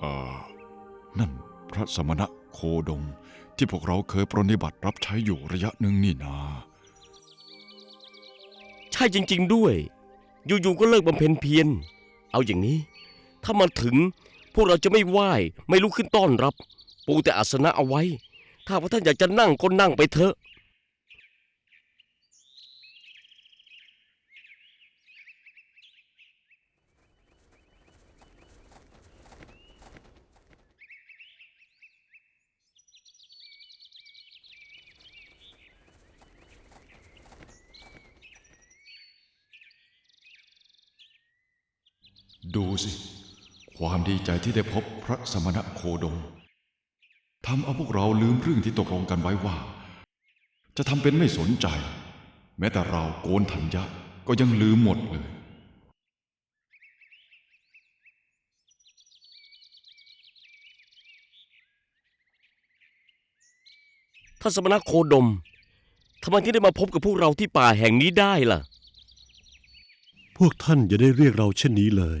เอ่อนั่นพระสมณะโคดมที่พวกเราเคยปรนนิบัติรับใช้อยู่ระยะหนึ่งนี่นา ใช่จริง ๆ ด้วย อยู่ ๆ ก็เลิกบำเพ็ญเพียร เอาอย่างนี้ ถ้ามาถึงพวกเราจะไม่ไหว้ไม่ลุกขึ้นต้อนรับ ปูแต่อาสนะเอาไว้ ถ้าว่าท่านอยากจะนั่งก็นั่งไปเถอะ ดูสิ ความดีใจที่ได้พบพระสมณะโคดมทำเอาพวกเราลืมเรื่องที่ตกลงกันไว้ว่า จะทำเป็นไม่สนใจ แม้แต่เราโกนธัญญะก็ยังลืมหมดเลยท่านสมณะโคดมทำไมที่ได้มาพบกับพวกเราที่ป่าแห่งนี้ได้ล่ะ พวกท่านอย่าได้เรียกเราเช่นนี้เลย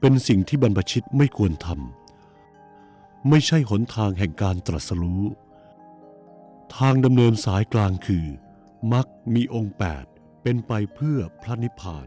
เป็นสิ่งที่บรรพชิตไม่ควรทำไม่ใช่หนทางแห่งการตรัสรู้ ทางดำเนินสายกลางคือมักมีองค์แปดเป็นไปเพื่อพระนิพพาน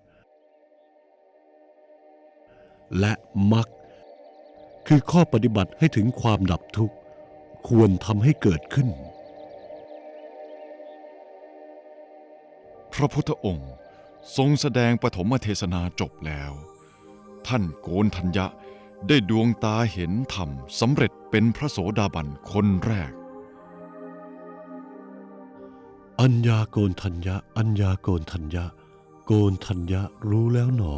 และมักคือข้อปฏิบัติให้ถึงความดับทุกข์ ควรทำให้เกิดขึ้น พระพุทธองค์ทรงแสดงปฐมเทศนาจบแล้ว ท่านโกนทัญญะได้ดวงตาเห็นธรรมสำเร็จเป็นพระโสดาบันคนแรก อัญญาโกนทัญญะ อัญญาโกนทัญญะ โกนทัญญะรู้แล้วหนอ